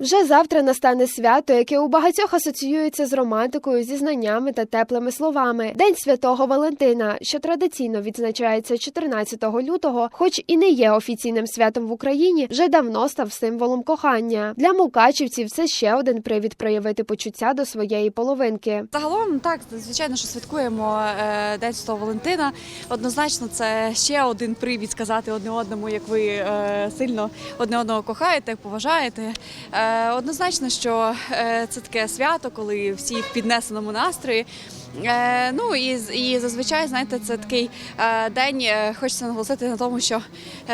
Вже завтра настане свято, яке у багатьох асоціюється з романтикою, зі знаннями та теплими словами. День святого Валентина, що традиційно відзначається 14 лютого, хоч і не є офіційним святом в Україні, вже давно став символом кохання. Для мукачівців це ще один привід проявити почуття до своєї половинки. Загалом, так, звичайно, що святкуємо е, День Святого Валентина. Однозначно, це ще один привід сказати одне одному, як ви е, сильно одне одного кохаєте, поважаєте. Е, Однозначно, що е, це таке свято, коли всі в піднесеному настрої. Е, ну і, і зазвичай, знаєте, це такий день. Хочеться наголосити на тому, що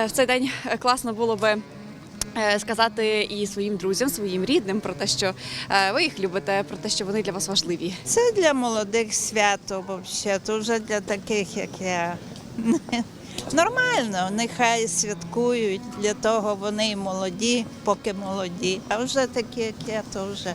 в цей день класно було би. Сказати і своїм друзям, своїм рідним про те, що ви їх любите, про те, що вони для вас важливі. Це для молодих свято, взагалі, вже для таких, як я. Нормально, нехай святкують, для того вони і молоді, поки молоді. А вже такі, як я, то вже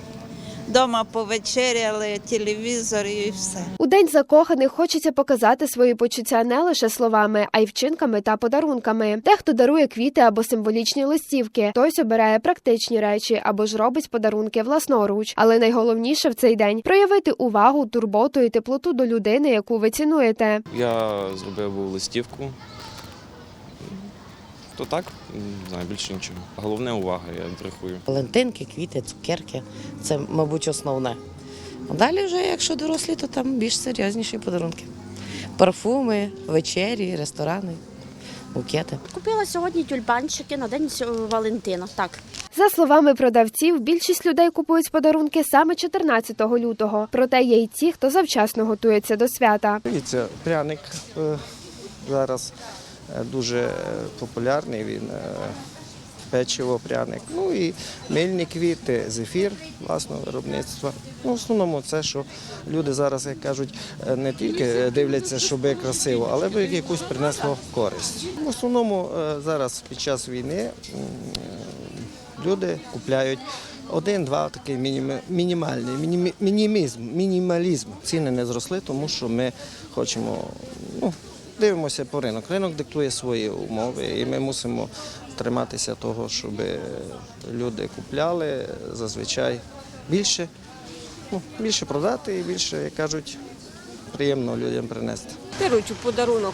вдома повечеряли, телевізор і все. У день закоханих хочеться показати свої почуття не лише словами, а й вчинками та подарунками. Дехто дарує квіти або символічні листівки, хтось обирає практичні речі або ж робить подарунки власноруч. Але найголовніше в цей день проявити увагу, турботу і теплоту до людини, яку ви цінуєте. Я зробив листівку. То так, не знаю, більше нічого. Головне увага, я рахую. Валентинки, квіти, цукерки це, мабуть, основне. А далі, вже, якщо дорослі, то там більш серйозніші подарунки. Парфуми, вечері, ресторани, букети. Купила сьогодні тюльпанчики на день Валентина. Так. За словами продавців, більшість людей купують подарунки саме 14 лютого. Проте є й ті, хто завчасно готується до свята. Дивіться, пряник е, зараз дуже е, популярний. Він е, печиво, пряник. Ну і мильні квіти, зефір власного виробництва. Ну, в основному це, що люди зараз, як кажуть, е, не тільки дивляться, щоб красиво, але би якусь принесло користь. В основному е, зараз під час війни люди купляють. Один-два такий мінімальний мінімізм, мінімалізм. Ціни не зросли, тому що ми хочемо, ну, дивимося по ринок. Ринок диктує свої умови, і ми мусимо триматися того, щоб люди купляли зазвичай більше, ну, більше продати і більше, як кажуть, приємно людям принести. Беруть у подарунок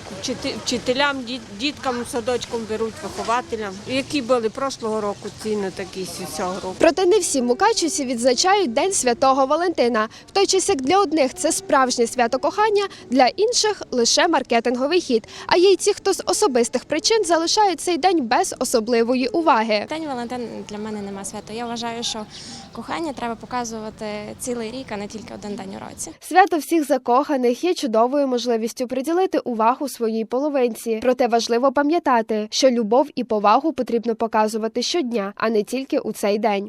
вчителям, діт- діткам, садочкам беруть вихователям. Які були прошлого року ціни такі з цього року. Проте не всі мукачівці відзначають День Святого Валентина. В той час як для одних це справжнє свято кохання, для інших лише маркетинговий хід. А є й ті, хто з особистих причин залишають цей день без особливої уваги. День Валентин для мене нема свята. Я вважаю, що кохання треба показувати цілий рік, а не тільки один день у році. Свято всіх закоханих є чудовою можливістю приділити увагу своїй половинці. Проте важливо пам'ятати, що любов і повагу потрібно показувати щодня, а не тільки у цей день.